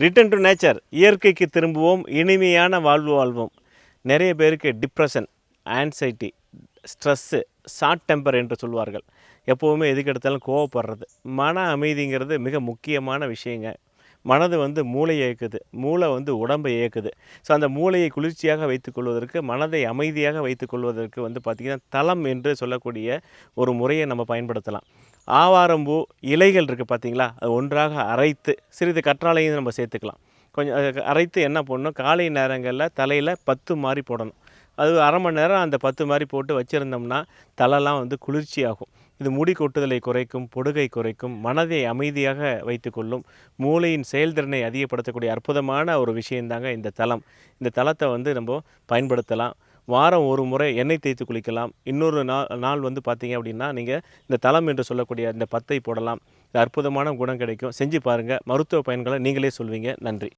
Return to nature இயற்கைக்கு திரும்புவோம் இனிமையான வாழ்வு வாழ்வோம். நிறைய பேருக்கு depression anxiety stress short temper என்று சொல்வார்கள். எப்போவுமே எதுக்கெடுத்தாலும் கோவப்படுறது. மன அமைதிங்கிறது மிக முக்கியமான விஷயங்க. மனது வந்து மூளையை இயக்குது. மூளை வந்து உடம்பை இயக்குது. ஸோ அந்த மூளையை குளிர்ச்சியாக வைத்துக்கொள்வதற்கு மனதை அமைதியாக வைத்துக்கொள்வதற்கு வந்து பார்த்திங்கன்னா தளம் என்று சொல்லக்கூடிய ஒரு முறையை நம்ம பயன்படுத்தலாம். ஆவாரம்பூ இலைகள் இருக்குது பார்த்தீங்களா? அது ஒன்றாக அரைத்து சிறிது கற்றாழையும் நம்ம சேர்த்துக்கலாம். கொஞ்சம் அரைத்து என்ன பண்ணணும் காலை நேரங்களில் தலையில் பத்து மாதிரி போடணும். அது அரை மணி நேரம் அந்த பத்து மாதிரி போட்டு வச்சுருந்தோம்னா தலைலாம் வந்து குளிர்ச்சி ஆகும் இது முடி கொட்டுதலை குறைக்கும் பொடுகை குறைக்கும் மனதை அமைதியாக வைத்துக்கொள்ளும் மூளையின் செயல்திறனை அதிகப்படுத்தக்கூடிய அற்புதமான ஒரு விஷயந்தாங்க இந்த தளம். இந்த தளத்தை வந்து நம்ம பயன்படுத்தலாம். வாரம் ஒரு முறை எண்ணெய் தேய்த்து குளிக்கலாம். இன்னொரு நாள் நாள் வந்து பார்த்தீங்க அப்படின்னா நீங்கள் இந்த தளம் என்று சொல்லக்கூடிய இந்த பத்தை போடலாம். இது அற்புதமான குணம் கிடைக்கும். செஞ்சு பாருங்கள் மருத்துவ பயன்களை நீங்களே சொல்வீங்க. நன்றி.